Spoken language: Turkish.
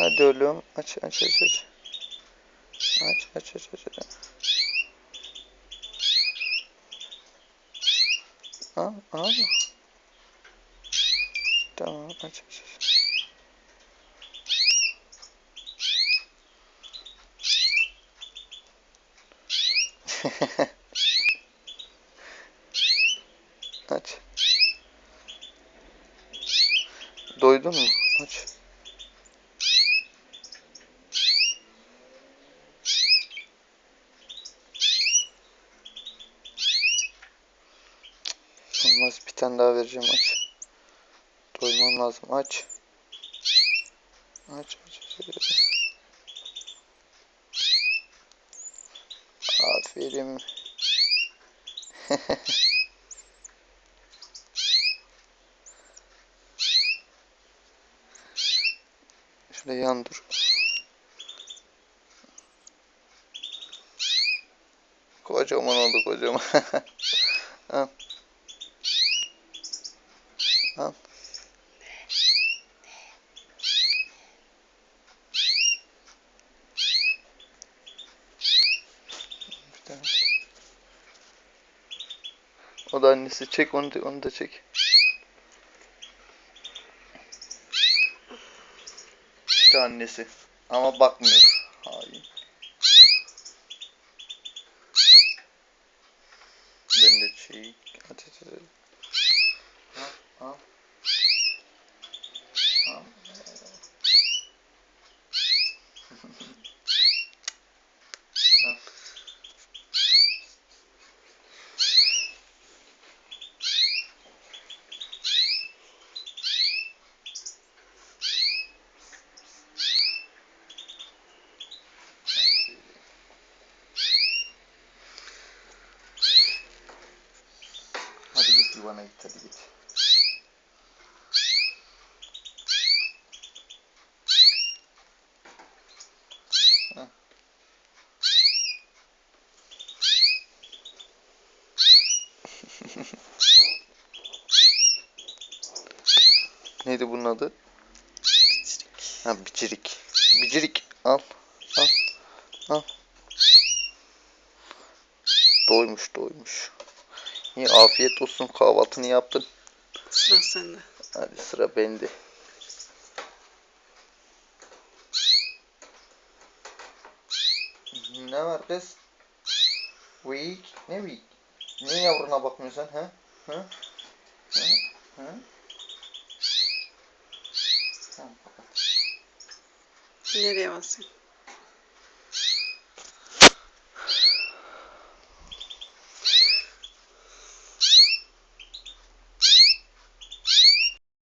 Hadi oğlum. Aç aç aç aç. Aç aç aç aç. aç. Al al. Tamam aç aç aç. Aç. Doydun mu? Aç. Olmaz bir tane daha vereceğim aç. Doymam lazım aç. Aç aç aç. aç. Aferin. Şurada yan dur. Kocaman oldu kocaman. Tane. O da annesi. Çek onu da, onu da çek. İşte annesi. Ama bakmıyor. Hain. Ben de çek. Aç aç Hadi git yuvana git hadi git. Neydi bunun adı? Ha bicirik. Bicirik al. Al. Al. Doymuş doymuş. İyi afiyet olsun kahvaltını yaptın. Sıra sende. Hadi sıra bende. Ne var kız? Week. Ne week? Niye yavruna bakmıyorsun sen ha? Ha? Ha? Ha? Tamam kapat. Nereye basayım?